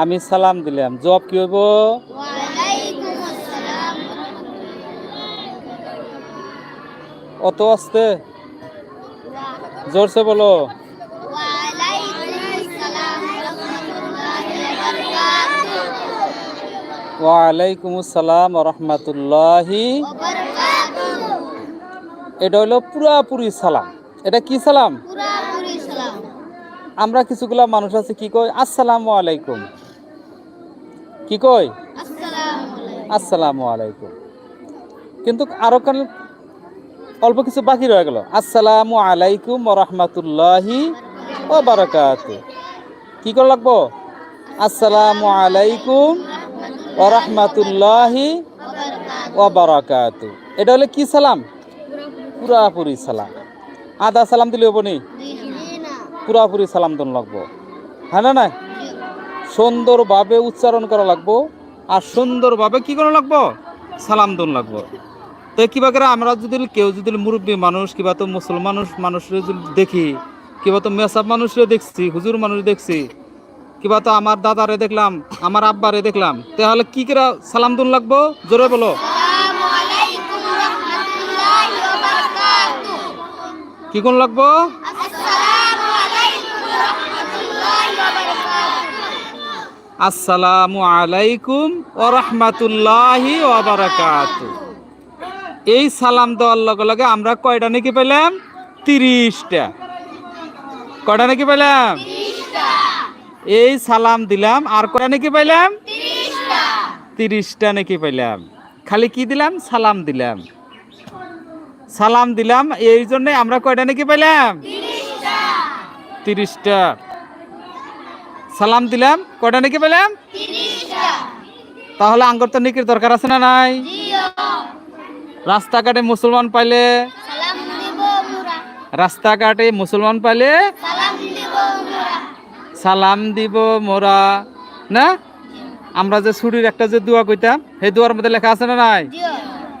আমি সালাম দিলাম। জব কি হইব? অত আসতে? জোরসে বলো। ওয়ালাইকুম আসসালাম রাহমাতুল্লাহি এটা হলো পুরাপুরি সালাম। এটা কি সালাম? সালাম। আমরা কিছুগুলা মানুষ আছে কি কয় আসসালামু আলাইকুম। কি কয় আসসালামু আলাইকুম কিন্তু আরও কান অল্প কিছু বাকি রয়ে গেল। আসসালামু আলাইকুম রহমতুল্লাহি ও বারাকাত কি করে লাগবো? আসসালামু আলাইকুম ও রহমতুল্লাহি ও বারাকাত এটা হলে কি সালাম? পুরাপুরি সালাম। আদা সালাম দিলে হব নি? পুরাপুরি সালাম দন লাগবো। হ্যাঁ না না সুন্দরভাবে উচ্চারণ করা লাগবো। আর সুন্দরভাবে কি করা লাগবো? সালাম দন লাগবো। তো কিবা করে আমরা যদি কেউ যদি মুরব্বী মানুষ কিবা তো মুসলমান মানুষ মানুষরে যদি দেখি কিবা তো মেসাব মানুষরে দেখছি হুজুর মানুষ দেখছি কিবা তো আমার দাদারে দেখলাম আমার আব্বারে দেখলাম তাহলে কি করে সালাম দন লাগবো? জোরে বলো। কি কোন লাগবো? আসসালামু আলাইকুম ও রহমাতুল্লাহি এই সালাম দেওয়ার লগে লগে আমরা কয়টা নাকি পেলাম? তিরিশটা। কয়টা নাকি পেলাম? এই সালাম দিলাম। আর কয়টা নাকি পেলাম? তিরিশটা। নাকি পেলাম। খালি কি দিলাম? সালাম দিলাম। সালাম দিলাম। এই জন্য আমরা কয়টা নাকি পেলাম? তিরিশটা। সালাম দিলাম। কয়টা নাকি পেলাম? তাহলে আঙ্গর তো নিকির দরকার আছে না নাই? রাস্তাঘাটে মুসলমান পাইলে সালাম দিব মুরা রাস্তাঘাটে মুসলমান পাইলে সালাম দিব মুরা। না? আমরা যে ছুরির একটা যে দোয়া কইতাম সেই দোয়ার মধ্যে লেখা আছে না নাই?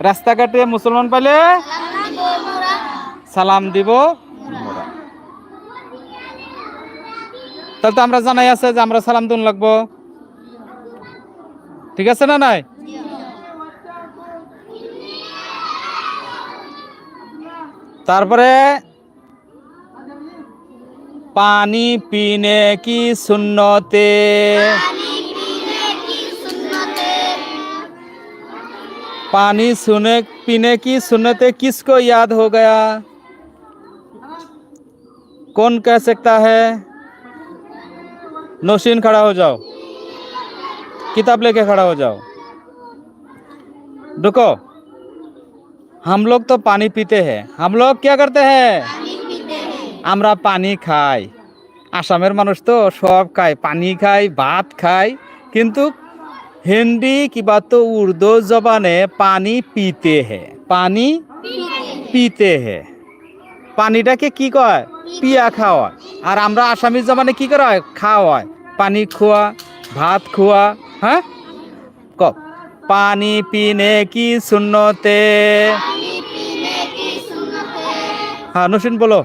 রাস্তাঘাটে মুসলমান পাইলে সালাম দিব তাহলে তো আমরা জানাই আছে যে আমরা সালাম দুন লাগবো ঠিক আছে না নাই তারপরে পানি পিনে কি সুন্নতে पानी सुने पीने की सुन्नते किसको याद हो गया कौन कह सकता है नौशीन खड़ा हो जाओ किताब लेके खड़ा हो जाओ रुको हम लोग तो पानी पीते हैं हम लोग क्या करते हैं আমরা পানি খাই আসামের মানুষ তো সব খায় পানি খায় ভাত খায় কিন্তু হিন্দি কিবা তো উর্দু জবানে পানি পিতে হে পানি পিতে হে পানিটাকে কি কয় পিয়া খাওয়া আর আমরা আসামি জমানে কি করা হয়? খাওয়া হয় পানি খোয়া ভাত খোয়া হ্যাঁ? ক পানি পিনে কি শূন্যতে হ্যাঁ নসিন বলো।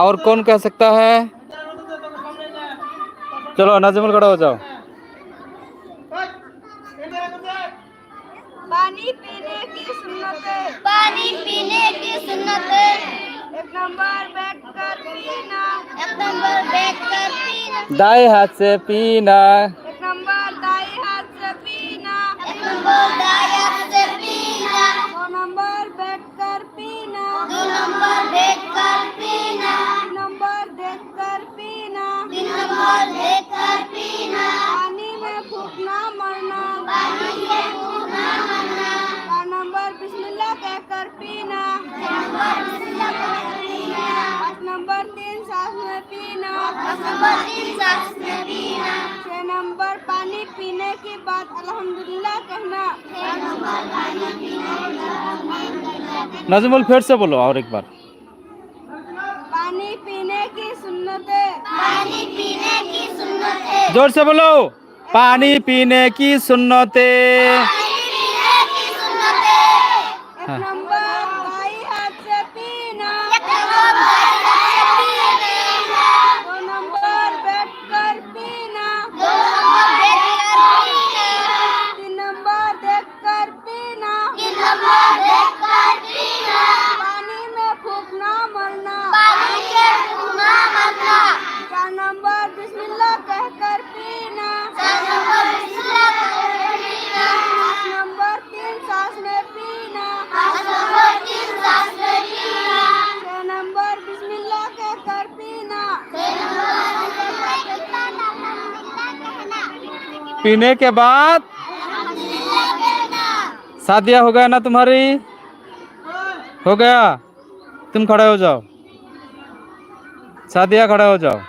और कौन कह सकता है? चलो नाजिमुल खड़ा हो जाओ। पानी पीने की सुन्नत पानी पीने की सुन्नत एक नंबर बैठ कर पीना। एक नंबर बैठ कर पीना। दाएँ हाथ से पीना। एक नंबर दाएँ हाथ से पीना। एक नंबर दाएँ पाँच नंबर तीन सांस में पीना छह नंबर पानी पीने के बाद अल्हम्दुलिल्लाह कहना नजमुल फिर से बोलो और एक बार पानी पीने की सुन्नते जोर से बोलो पानी पीने की सुन्नते एक पीने के बाद शादिया हो गया ना तुम्हारी? हो गया? तुम खड़े हो जाओ। शादिया खड़े हो जाओ।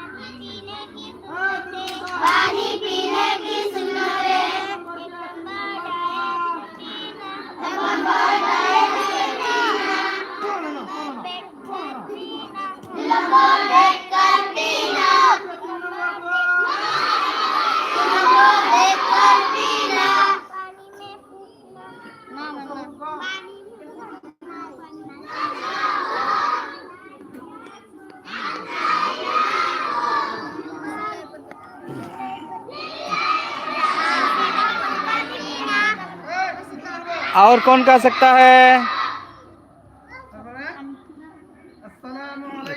और कौन कह सकता है?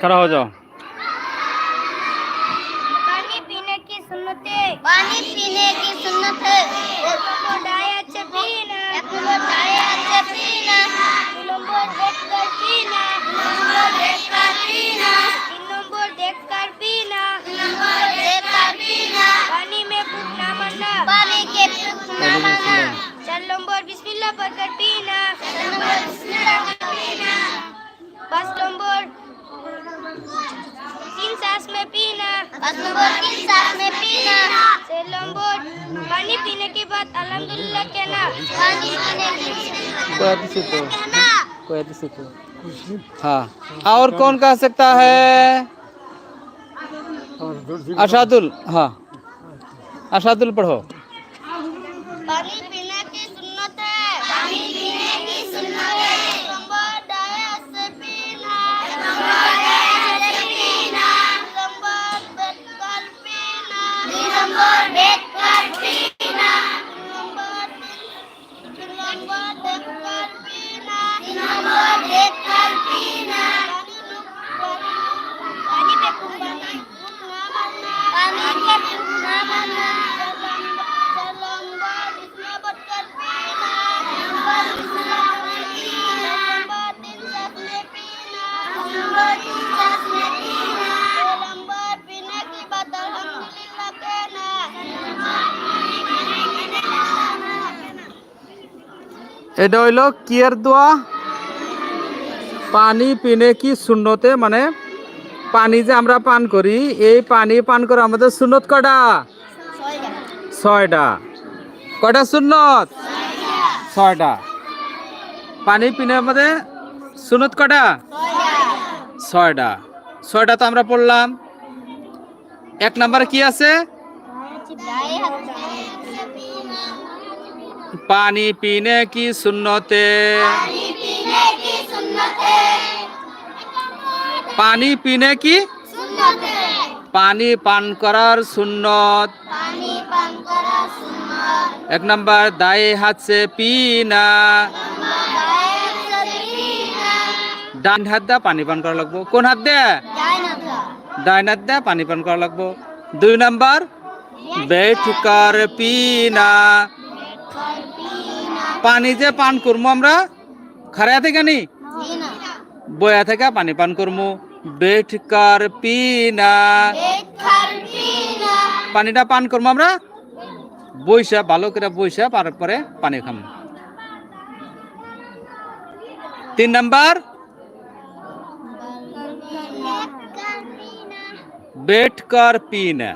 खड़ा हो जाओ। पानी पीने की सुन्नते पानी पीने की सुन्नत है। पीना पीना नंबर बिस्मिल्लाह पढ़कर पीना नंबर बिस्मिल्लाह का पीना पाँच नंबर तीन सांस में पीना पाँच नंबर तीन सांस में पीना छह नंबर पानी पीने के बाद अल्हम्दुलिल्लाह कहना पानी पीने की कहना हाँ और कौन कह सकता है अशादुल हाँ अशादुल पढ़ो पानी Come on, Red Card Team! এটা হইল কিয়ের দোয়া। পানি পিনে কি শূন্যতে মানে পানি যে আমরা পান করি, এই পানি পান করে আমাদের সুন্নত কটা ছয়টা। কটা সুন্নত? ছয়টা। পানি পিনে আমাদের সুনত কটা ছয়টা। ছয়টা তো আমরা পড়লাম। এক নাম্বার কি আছে? পানি পিনে কি শূন্যতে পানি পিনে কি পানি পান করার সুন্নত এক নাম্বার দায়ে হাত সে পিনা ডান হাত দা পানি পান করা লাগবো কোন হাত দে ডাইন হাত দে পানি পান করা লাগবো দুই নাম্বার বেঠ কর পিনা পানি যে পান করব আমরা? খারা থেকে নি? বয়া থেকে পানি পান করব বেঠ কর পিনা। পানিটা পান করব আমরা? বইসা ভালো করে বইসা তারপরে পানি খাম। তিন নাম্বার। বেট কর পিনা।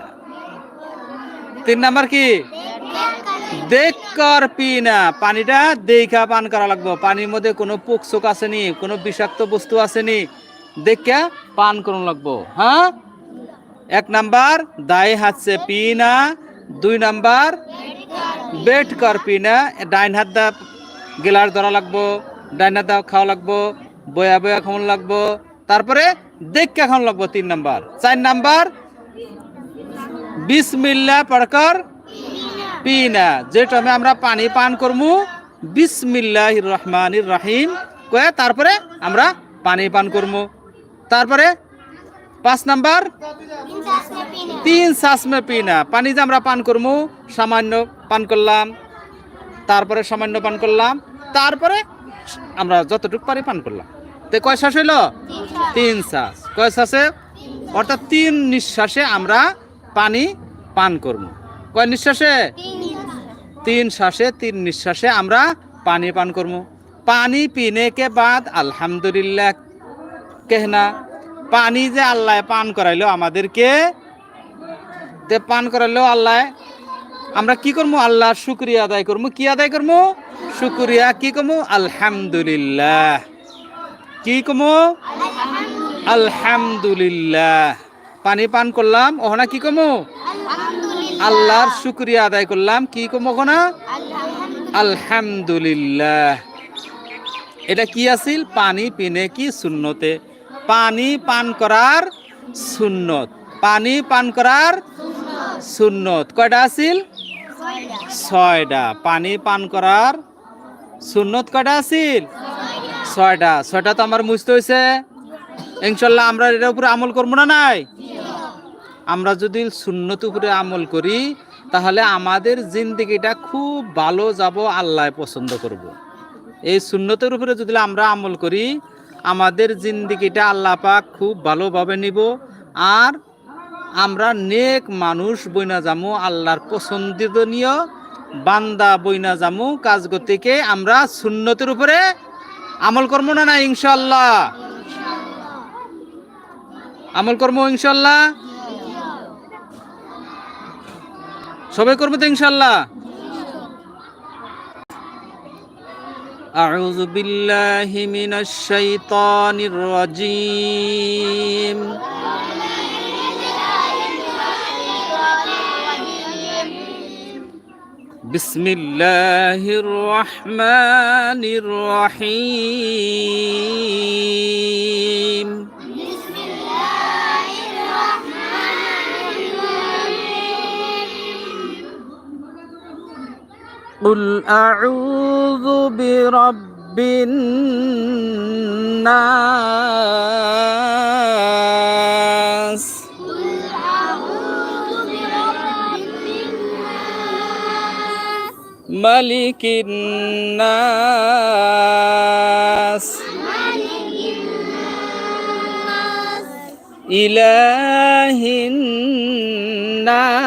তিন নাম্বার কি? দেখ কর পিনা পানিটা দেখা পান করা লাগবো। পানির মধ্যে কোনো পোক চোক আসেনি, কোনো বিষাক্ত বস্তু আসেনি। দেখা পান করুন লাগবো। হ্যাঁ? এক নাম্বার দায় হাতছে পিনা দুই নাম্বার বেট কর পিনা ডাইন হাত দা গিলার ধরা লাগবো, ডাইন হাত দা খাওয়া লাগবো, বয়া বয়া খাওয়ান লাগবো। তারপরে দেখকে খাওয়ান লাগবো তিন নাম্বার। চার নাম্বার বিসমিল্লা পড়কর পিনা যে টাইমে আমরা পানি পান করব বিসমিল্লাহ রহমানির রাহিম কয়ে তারপরে আমরা পানি পান করব তারপরে পাঁচ নাম্বার, তিন শ্বাসমে পিনা। পানি যে আমরা পান করব সামান্য পান করলাম, তারপরে সামান্য পান করলাম, তারপরে আমরা যতটুকু পারি পান করলাম। তো কয় শ্বাস হইল? তিন শ্বাস। কয় শ্বাসে? অর্থাৎ তিন নিঃশ্বাসে আমরা পানি পান করব কয় নিঃশ্বাসে? তিন শ্বাসে তিন নিঃশ্বাসে আমরা পানি পান করব পানি পিনে কে বাদ? আলহামদুলিল্লাহ কেহনা পানি যে আল্লাহ পান করাইলো আমাদেরকে তে পান করাইলো আল্লাহ আমরা কি করব আল্লাহ শুক্রিয়া আদায় করব কি আদায় করব শুক্রিয়া কি করব আলহামদুলিল্লাহ। কি কমো আলহামদুলিল্লাহ। পানি পান করলাম ওহনা কি কমো আল্লাহর শুক্রিয়া আদায় করলাম। কি কমো ওখানা আলহামদুলিল্লাহ। এটা কি আছিল পানি পিনে কি শূন্যতে পানি পান করার সুন্নত। পানি পান করার সুন্নত। কয়টা আছিল ছয়টা। পানি পান করার সুন্নত কয়টা আছিল ছয়টা। ছয়টা তো আমার মুছতে হয়েছে ইনশাল্লাহ আমরা এটার উপরে আমল করব না নাই? আমরা যদি সুন্নত উপরে আমল করি, তাহলে আমাদের জিন্দিগিটা খুব ভালো যাব আল্লাহ পছন্দ করব। এই সুন্নতের উপরে যদি আমরা আমল করি, আমাদের জিন্দিগিটা আল্লাহ পাক খুব ভালোভাবে নিব, আর আমরা নেক মানুষ বইনা যামু, আল্লাহর পছন্দনীয় বান্দা বইনা যামু, কাজ গতিকে আমরা সুন্নতের উপরে আমল করব না না ইনশাল্লাহ আমল করব ইনশাল্লাহ সবাই করবো তো ইনশাল্লাহ أعوذ بالله من الشيطان الرجيم بسم الله الرحمن الرحيم قل أعوذ برب الناس ملك الناس إله الناس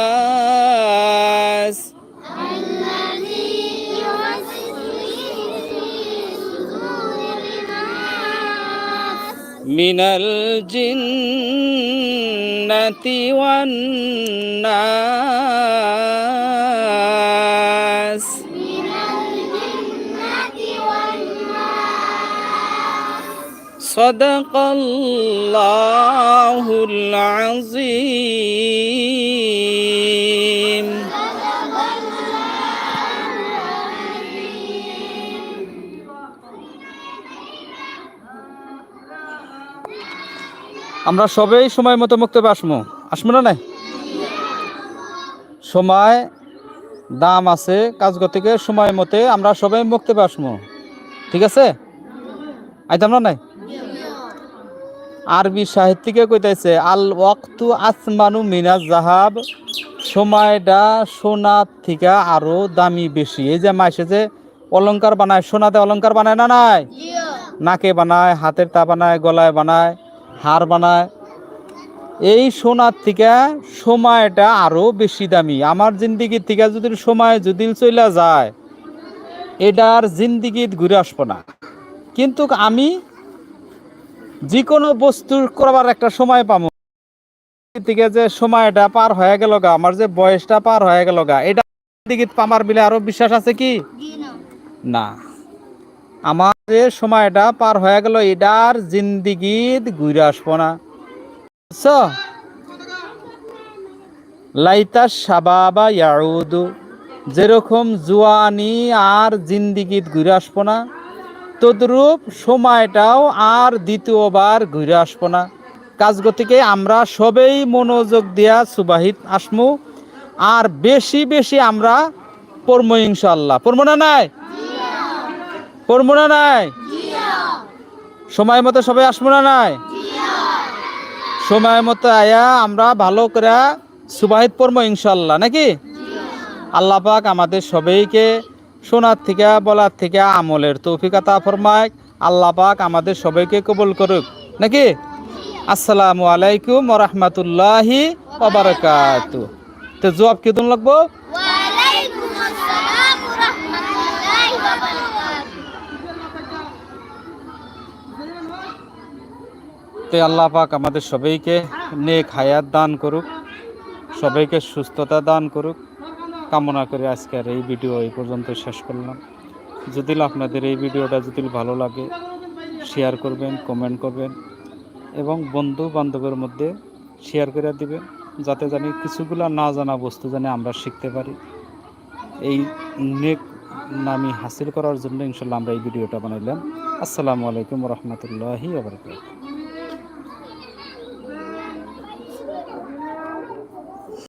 من الجنة والناس صدق الله العظيم আমরা সবেই সময় মতো মুক্তবে আসমো আসমো না নাই? সময় দাম আছে কাজ থেকে সময় মতে আমরা সবাই মুক্তি পাসমু ঠিক আছে? আইতাম না নাই? আরবি সাহিত্যিকে কইতাছে আল ওয়াক্তু আসমানু মিনাজ জাহাব সময়টা সোনার থেকে আরও দামি বেশি। এই যে মাইসে যে অলংকার বানায় সোনাতে অলংকার বানায় না নাই? নাকে বানায় হাতের তা বানায় গলায় বানায়। হার বানায়। এই সোনার থেকে সময়টা আরও বেশি দামি। আমার জিন্দিগির থেকে যদি সময় যদি চলে যায় এটার জিন্দিগিত ঘুরে আসব না। কিন্তু আমি যে কোনো বস্তু করবার একটা সময় পাবো। থেকে যে সময়টা পার হয়ে গেল গা আমার যে বয়সটা পার হয়ে গেল গা এটা জিন্দিগিত পামার বিলে আরও বিশ্বাস আছে কি? না। আমার যে সময়টা পার হয়ে গেল, এটার জিন্দিগিত ঘুরে আসব না। লাইতা সাবাবা ইয়াউদু। যেরকম জুয়ানি আর জিন্দিগিত ঘুরে আসব না, তদ্রূপ সময়টাও আর দ্বিতীয়বার ঘুরে আসব না। কাজ গতিকে আমরা সবেই মনোযোগ দিয়া সুবাহিত আসমু, আর বেশি বেশি আমরা পড়মো ইনশাল্লাহ পড়ব না নাই? পড়ব না নাই? সময় মতো সবাই আসব না নাই? সময় মতো আয়া আমরা ভালো করে সুবাহিত পড়ব ইনশাল্লাহ নাকি? আল্লাহ পাক আমাদের সবাইকে শোনার থেকে বলার থেকে আমলের তৌফিকাতা ফরমায়। আল্লাহ পাক আমাদের সবাইকে কবুল করুক নাকি? আসসালামু আলাইকুম রহমতুল্লাহি ওবরাকাতু তো জবাব কি দিন লাগবো ওয়ালাইকুম আসসালাম ওয়া রাহমাতুল্লাহি ওয়া বারাকাতুহু তো আল্লাহ পাক আমাদের সবাইকে নেক হায়াত দান করুক, সবাইকে সুস্থতা দান করুক। কামনা করে আজকের এই ভিডিও এই পর্যন্ত শেষ করলাম। যদি আপনাদের এই ভিডিওটা যদি ভালো লাগে শেয়ার করবেন কমেন্ট করবেন এবং বন্ধু বান্ধবের মধ্যে শেয়ার করে দিবেন, যাতে জানি কিছুগুলা না জানা বস্তু জানি আমরা শিখতে পারি। এই নেক নামি হাসিল করার জন্য ইনশাল্লাহ আমরা এই ভিডিওটা বানাইলাম। আসসালামু আলাইকুম রহমতুল্লাহি আবরকাত